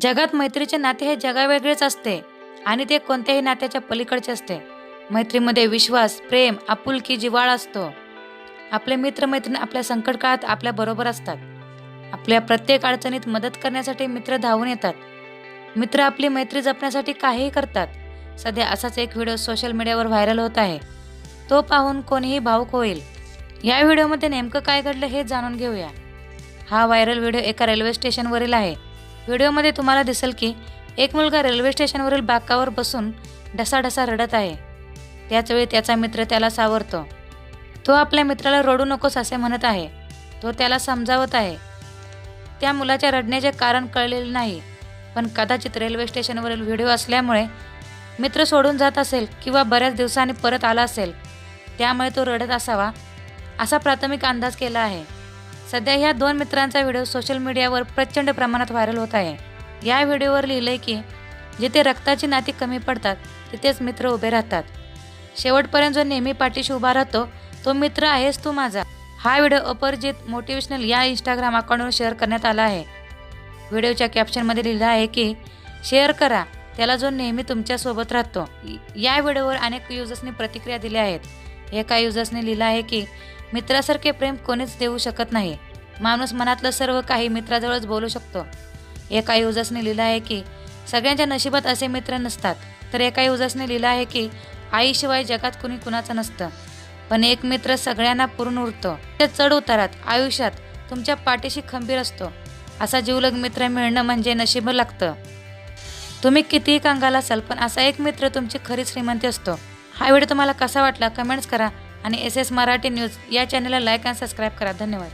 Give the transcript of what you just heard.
जगात मैत्रीचे नाते हे जगावेगळेच असते आणि ते कोणत्याही नात्याच्या पलीकडचे असते. मैत्रीमध्ये विश्वास प्रेम आपुलकी जिवाळ असतो. आपले मित्रमैत्रीण आपल्या संकट काळात आपल्या बरोबर असतात. आपल्या प्रत्येक अडचणीत मदत करण्यासाठी मित्र धावून येतात. मित्र आपली मैत्री जपण्यासाठी काहीही करतात. सध्या असाच एक व्हिडिओ सोशल मीडियावर व्हायरल होत आहे. तो पाहून कोणीही भावुक होईल. या व्हिडिओमध्ये नेमकं काय घडलं हे जाणून घेऊया. हा व्हायरल व्हिडिओ एका रेल्वे स्टेशनवरील आहे. व्हिडिओमध्ये तुम्हाला दिसेल की एक मुलगा रेल्वे स्टेशनवरील बाकावर बसून ढसाढसा रडत आहे. त्याचवेळी त्याचा मित्र त्याला सावरतो. तो आपल्या मित्राला रडू नकोस असे म्हणत आहे. तो त्याला समजावत आहे. त्या मुलाच्या रडण्याचे कारण कळलेले नाही पण कदाचित रेल्वे स्टेशनवरील व्हिडिओ असल्यामुळे मित्र सोडून जात असेल किंवा बऱ्याच दिवसांनी परत आला असेल त्यामुळे तो रडत असावा असा प्राथमिक अंदाज केला आहे. सध्या ह्या दोन मित्रांचा व्हिडिओ सोशल मीडियावर प्रचंड प्रमाणात व्हायरल होत आहे. या व्हिडिओवर लिहिलंय की जिथे रक्ताची नाती कमी पडतात तिथेच मित्र उभे राहतात. शेवटपर्यंत जो नेहमी पाठीशी उभा राहतो तो मित्र आहेस तू माझा. हा व्हिडिओ अपरिजित मोटिवेशनल या इंस्टाग्राम अकाउंटवर शेअर करण्यात आला आहे. व्हिडिओच्या कॅप्शनमध्ये लिहिलं आहे की शेअर करा त्याला जो नेहमी तुमच्यासोबत राहतो. या व्हिडिओवर अनेक युजर्सनी प्रतिक्रिया दिल्या आहेत. एका युजर्सने लिहिलं आहे की मित्रासारखे प्रेम कोणीच देऊ शकत नाही. माणूस मनातलं सर्व काही मित्राजवळच बोलू शकतो. एका युजर्सने लिहिलं आहे की सगळ्यांच्या नशिबात असे मित्र नसतात. तर एका युजर्सने लिहिलं आहे की आईशिवाय जगात कुणी कुणाचं नसतं. पण एक मित्र सगळ्यांना पुरून उरतो. त्या चढ उतारात आयुष्यात तुमच्या पाठीशी खंबीर असतो. असा जीवलग मित्र मिळणं म्हणजे नशीब लागतं. तुम्ही कितीही कंगाल असाल पण असा एक मित्र तुमची खरी श्रीमंती असतो. हा व्हिडिओ तुम्हाला कसा वाटला कमेंट्स करा आणि एस एस मराठी न्यूज या चॅनलला लाईक आणि सबस्क्राईब करा. धन्यवाद.